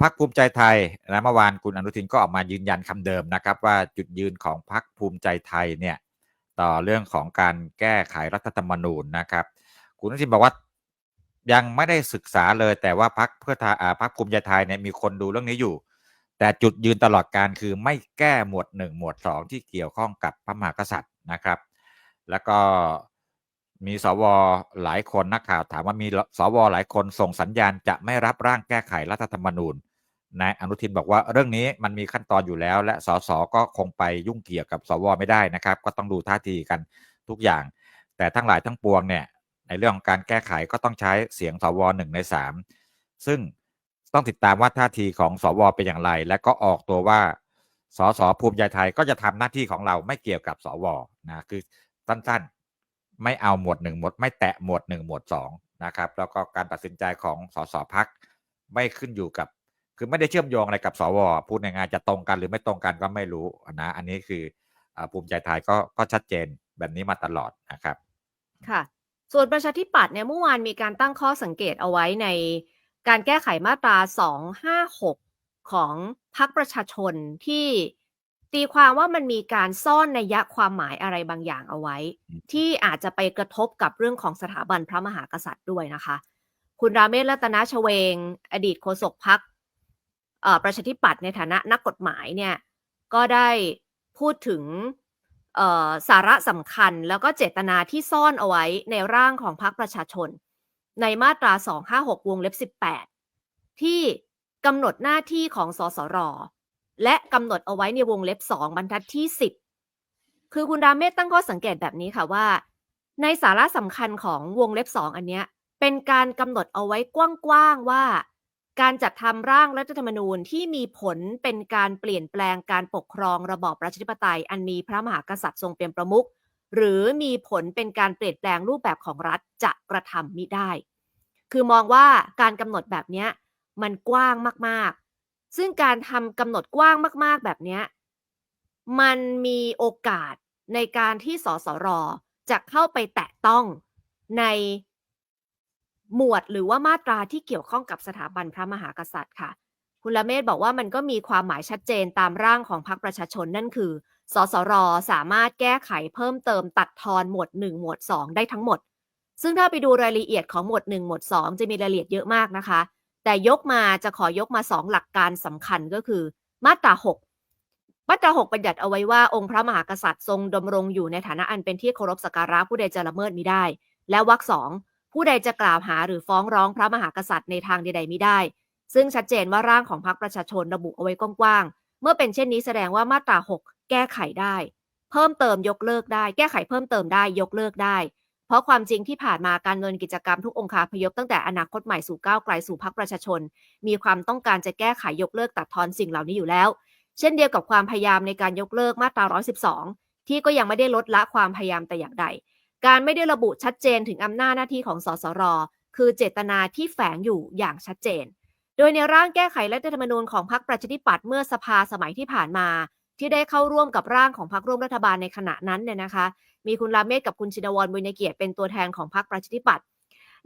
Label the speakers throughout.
Speaker 1: พักภูมิใจไทยนะเมื่อวานคุณอนุทินก็ออกมายืนยันคำเดิมนะครับ ว่าจุดยืนของพักภูมิใจไทยเนี่ยต่อเรื่องของการแก้ไขรัฐธรรมนูญนะครับ คุณอนุทินบอกว่ายังไม่ได้ศึกษาเลยแต่ว่าพักเพื่อไทยอ่าพักภูมิใจไทยเนี่ยมีคนดูเรื่องนี้อยู่ แต่จุดยืนตลอดการคือไม่แก้หมวดหนึ่งหมวดสองที่เกี่ยวข้องกับพระมหากษัตริย์นะครับ แล้วก็ มีสวหลายคนนักข่าวถามว่ามีสวหลายคนส่งสัญญาณจะไม่รับร่างแก้ไขรัฐธรรมนูญนายอนุทินบอกว่าเรื่องนี้มันมีขั้นตอนอยู่แล้ว และสสก็คงไปยุ่งเกี่ยวกับสวไม่ได้นะครับ ก็ต้องดูท่าทีกันทุกอย่าง แต่ทั้งหลายทั้งปวงเนี่ยในเรื่องของการแก้ไขก็ต้องใช้เสียงสวหนึ่งในสามซึ่งต้องติดตามว่าท่าทีของสวเป็นอย่างไร และก็ออกตัวว่าสสภูมิใจไทยก็จะทำหน้าที่ของเราไม่เกี่ยวกับสวนะคือสั้นๆ ไม่เอาหมวดหนึ่งหมวดไม่แตะหมวดหนึ่งหมวดสองนะครับ แล้วก็การตัดสินใจของสสพักไม่ขึ้นอยู่กับ คือไม่ได้เชื่อมโยงอะไรกับสวพูดในงายๆจะตรงกันหรือไม่ตรงกันก็ไม่รู้นะ อันนี้คือภูมิใจไทยก็ก็ชัดเจนแบบนี้มาตลอดนะครับ
Speaker 2: ค่ะ ส่วนประชาธิปัตย์เนี่ยเมื่อวานมีการตั้งข้อสังเกตเอาไว้ในการแก้ไขมาตรา 256 ของพรรคประชาชนที่ ตีความว่ามันมีการซ่อนนัยยะความหมายอะไรบางอย่างเอาไว้
Speaker 1: อืม
Speaker 2: ที่อาจจะไปกระทบกับเรื่องของสถาบันพระมหากษัตริย์ด้วยนะคะ คุณราเมศรัตนชเวง อดีตโฆษกพักประชาธิปัตย์ในฐานะนักกฎหมายเนี่ยก็ได้พูดถึงเอ่อสาระสำคัญแล้วก็เจตนาที่ซ่อนเอาไว้ในร่างของพรรคประชาชน ในมาตรา 256 วงเล็บ 18 ที่กำหนดหน้าที่ของสสร และกำหนดเอาไว้ในวงเล็บ 2 บรรทัดที่ 10 คือคุณรามเมศตั้งข้อสังเกตแบบนี้ค่ะว่า ในสาระสำคัญของวงเล็บ 2 อันเนี้ยเป็นการกำหนดเอาไว้กว้างๆว่า การจัดทำร่างรัฐธรรมนูญที่มีผลเป็นการเปลี่ยนแปลงการปกครองระบอบประชาธิปไตย อันมีพระมหากษัตริย์ทรงเป็นประมุขหรือมีผลเป็นการเปลี่ยนแปลงรูปแบบของรัฐจะกระทำมิได้ คือมองว่าการกำหนดแบบเนี้ยมันกว้างมาก ซึ่งการทำกำหนดกว้างมาก ๆ แบบเนี้มันมีโอกาสในการที่สสรจะเข้าไปแตะต้องในหมวดหรือว่ามาตราที่เกี่ยวข้องกับสถาบันพระมหากษัตริย์ค่ะ คุณละเมศบอกว่ามันก็มีความหมายชัดเจนตามร่างของพรรคประชาชนนั่นคือ สสรสามารถแก้ไขเพิ่มเติมตัดทอนหมวด 1 หมวด 2 ได้ทั้งหมด ซึ่งถ้าไปดูรายละเอียดของหมวด 1 หมวด 2 จะมีรายละเอียดเยอะมากนะคะ แต่ยกมาจะขอยกมา2หลักการสำคัญก็คือ มาตรา 6 มาตรา 6 บัญญัติเอาไว้ว่าองค์พระมหากษัตริย์ทรงดำรงอยู่ในฐานะอันเป็นที่เคารพสักการะผู้ใดจะละเมิดมิได้ และวรรคสองผู้ใดจะกล่าวหาหรือฟ้องร้องพระมหากษัตริย์ในทางใดๆมิได้ ซึ่งชัดเจนว่าร่างของพรรคประชาชนระบุเอาไว้กว้างๆ เมื่อเป็นเช่นนี้แสดงว่ามาตรา 6 แก้ไขได้ เพิ่มเติมยกเลิกได้ แก้ไขเพิ่มเติมได้ยกเลิกได้ เพราะความจริงที่ผ่านมาการเงินกิจกรรมทุกองค์คาพยพตั้งแต่อนาคตใหม่สู่ก้าวไกลสู่พรรคประชาชน มีความต้องการจะแก้ไขยกเลิกตัดทอนสิ่งเหล่านี้อยู่แล้ว เช่นเดียวกับความพยายามในการยกเลิกมาตรา 112 ที่ก็ยังไม่ได้ลดละความพยายามแต่อย่างใด การไม่ได้ระบุชัดเจนถึงอำนาจหน้าที่ของสสร คือเจตนาที่แฝงอยู่อย่างชัดเจน โดยในร่างแก้ไขรัฐธรรมนูญของพรรคประชาธิปัตย์เมื่อสภาสมัยที่ผ่านมา ที่ได้เข้าร่วมกับร่างของพรรคร่วมรัฐบาลในขณะนั้นเนี่ยนะคะ มีคุณรามเมศกับคุณชินวรบุญเกียรติเป็นตัวแทนของพรรคประชาธิปัตย์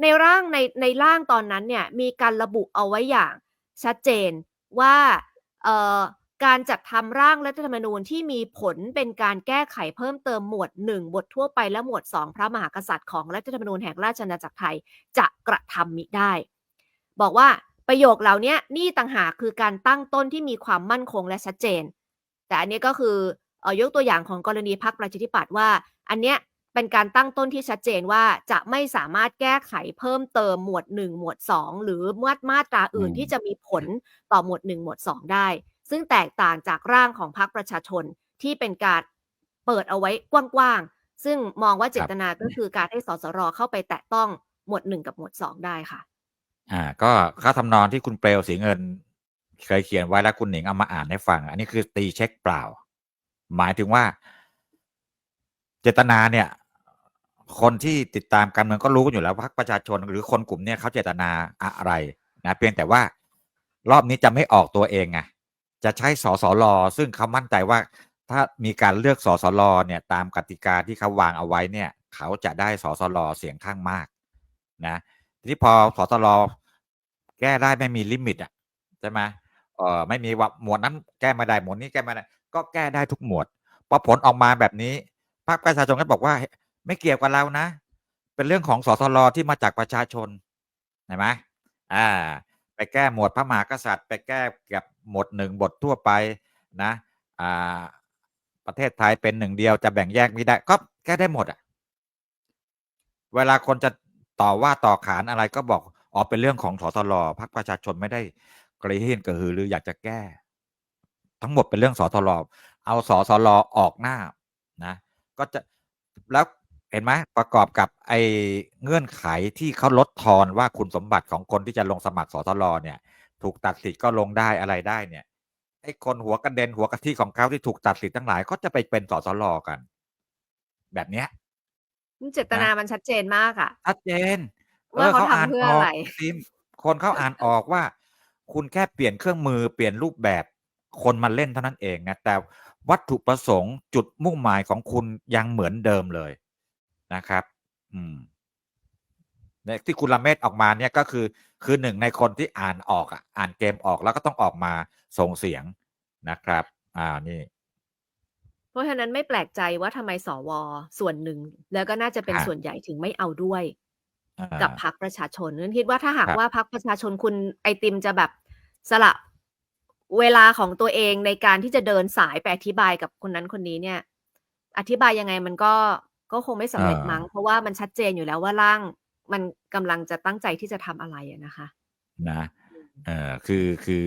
Speaker 2: ในร่างในในร่างตอนนั้นเนี่ยมีการระบุเอาไว้อย่างชัดเจนว่าการจัดทำร่างรัฐธรรมนูญที่มีผลเป็นการแก้ไขเพิ่มเติมหมวด 1 บททั่วไปและหมวด 2 พระมหากษัตริย์ของรัฐธรรมนูญแห่งราชอาณาจักรไทยจะกระทำมิได้ บอกว่าประโยคเหล่านี้นี่ต่างหากคือการตั้งต้นที่มีความมั่นคงและชัดเจน แต่อันนี้ก็คือเออยกตัวอย่างของกรณีพรรคประชาธิปัตย์ว่า อันเนี้ยเป็นการตั้งต้นที่ชัดเจนว่าจะไม่สามารถแก้ไขเพิ่มเติมหมวด 1 หมวด 2 หรือมาตมาตราอื่น
Speaker 1: อืม
Speaker 2: ที่จะมีผลต่อหมวด 1 หมวด 2 ได้ ซึ่งแตกต่างจากร่างของพรรคประชาชนที่เป็นการเปิดเอาไว้กว้างๆ ซึ่งมองว่าเจตนาก็คือการให้สสรเข้าไปแตะต้องหมวด 1 กับหมวด 2 ได้ค่ะ
Speaker 1: อ่า ก็ข้าทำนองที่คุณเปลวสีเงิน เคยเขียนไว้แล้วคุณหนิงเอามาอ่านให้ฟัง อันนี้คือตีเช็คเปล่า หมายถึงว่า เจตนาเนี่ย คนที่ติดตามการเมืองก็รู้กันอยู่แล้วพรรคประชาชนหรือคนกลุ่มเนี้ยเขาเจตนาอะไรนะเพียงแต่ว่ารอบนี้จะไม่ออกตัวเองไงจะใช้สสรซึ่งเขามั่นใจว่าถ้ามีการเลือกสสรเนี่ย ตามกติกาที่เขาวางเอาไว้เนี่ย เขาจะได้สสรเสียงข้างมาก นะทีนี้พอสสรแก้ได้ไม่มีลิมิตอะใช่ไหมเออไม่มีว่าหมวดนั้นแก้ไม่ได้หมวดนี้แก้ไม่ได้ ก็แก้ได้ทุกหมวดพอผลออกมาแบบนี้ พรรคประชาชนก็บอกว่า ไม่เกี่ยวกับเรานะ เป็นเรื่องของสสรที่มาจากประชาชนเห็นไหมอ่า ไปแก้หมวดพระมหากษัตริย์ ไปแก้กับหมวดหนึ่งบททั่วไปนะ อ่า ประเทศไทยเป็นหนึ่งเดียวจะแบ่งแยกไม่ได้ ก็แก้ได้หมดอะ เวลาคนจะต่อว่าต่อขานอะไรก็บอกอ๋อเป็นเรื่องของสสรพรรคประชาชนไม่ได้กระเฮียนกระหือรืออยากจะแก้ ทั้งหมดเป็นเรื่องสสรเอาสสรออกหน้านะ ก็จะแล้วเห็นไหมประกอบกับไอ้เงื่อนไขที่เขาลดทอนว่าคุณสมบัติของคนที่จะลงสมัครสสรเนี่ย ถูกตัดสิทธิ์ก็ลงได้อะไรได้เนี่ยไอ้คนหัวกระเด็นหัวกะทิของเขาที่ถูกตัดสิทธิ์ทั้งหลายก็จะไปเป็นสสรกัน แบบเนี้ย
Speaker 2: เจตนามันชัดเจนมากอะ
Speaker 1: ชัดเจน
Speaker 2: ว่าเขาทำเพื่ออะไร
Speaker 1: ซิมคนเขาอ่านออกว่า คุณแค่เปลี่ยนเครื่องมือเปลี่ยนรูปแบบคนมาเล่นเท่านั้นเองนะแต่ วัตถุประสงค์จุดมุ่งหมายของคุณยังเหมือนเดิมเลยนะครับ อืมเนี่ยที่คุณละเมศออกมาเนี่ยก็คือคือหนึ่งในคนที่อ่านออกอะอ่านเกมออกแล้วก็ต้องออกมาส่งเสียงนะครับ อ่านี่
Speaker 2: เพราะฉะนั้นไม่แปลกใจว่าทำไมสวส่วนหนึ่ง แล้วก็น่าจะเป็น
Speaker 1: ครับ
Speaker 2: ส่วนใหญ่ถึงไม่เอาด้วย
Speaker 1: อ่า
Speaker 2: กับพรรคประชาชนนั้นคิดว่าถ้าหาก
Speaker 1: ครับ
Speaker 2: ว่าพรรคประชาชนคุณไอติมจะแบบสละ เวลาของตัวเองในการที่จะเดินสายไปอธิบายกับคนนั้นคนนี้เนี่ย อธิบายยังไงมันก็ก็คงไม่สำเร็จมั้งเพราะว่ามันชัดเจนอยู่แล้วว่าร่างมันกำลังจะตั้งใจที่จะทำอะไรอะนะคะ
Speaker 1: นะเออคือคือ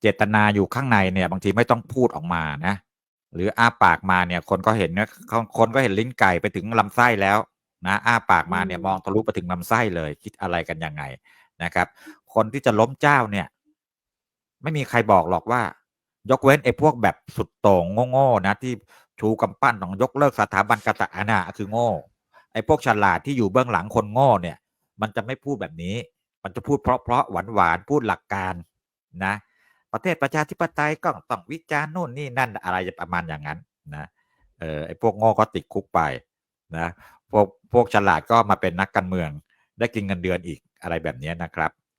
Speaker 1: เจตนาอยู่ข้างในเนี่ย บางทีไม่ต้องพูดออกมานะ หรืออ้าปากมาเนี่ย คนก็เห็นนะคนคนก็เห็นลิ้นไก่ไปถึงลำไส้แล้วนะอ้าปากมาเนี่ย
Speaker 2: อืม
Speaker 1: มองทะลุไปถึงลำไส้เลย คิดอะไรกันยังไงนะครับ คนที่จะล้มเจ้าเนี่ย ไม่มีใครบอกหรอกว่า ยกเว้นไอ้พวกแบบสุดโต่งโง่ๆนะ ที่ชูกำปั้นของยกเลิกสถาบันกษัตริย์อันน่ะคือโง่ ไอ้พวกฉลาดที่อยู่เบื้องหลังคนโง่เนี่ย มันจะไม่พูดแบบนี้ มันจะพูดเพราะเพราะหวานหวานๆพูดหลักการนะ ประเทศประชาธิปไตยก็ต้องวิจารณ์นู่นนี่นั่นอะไรประมาณอย่างนั้นนะเออไอ้พวกโง่ก็ติดคุกไปนะพวกพวกฉลาดก็มาเป็นนักการเมือง ได้กินเงินเดือนอีกอะไรแบบนี้นะครับ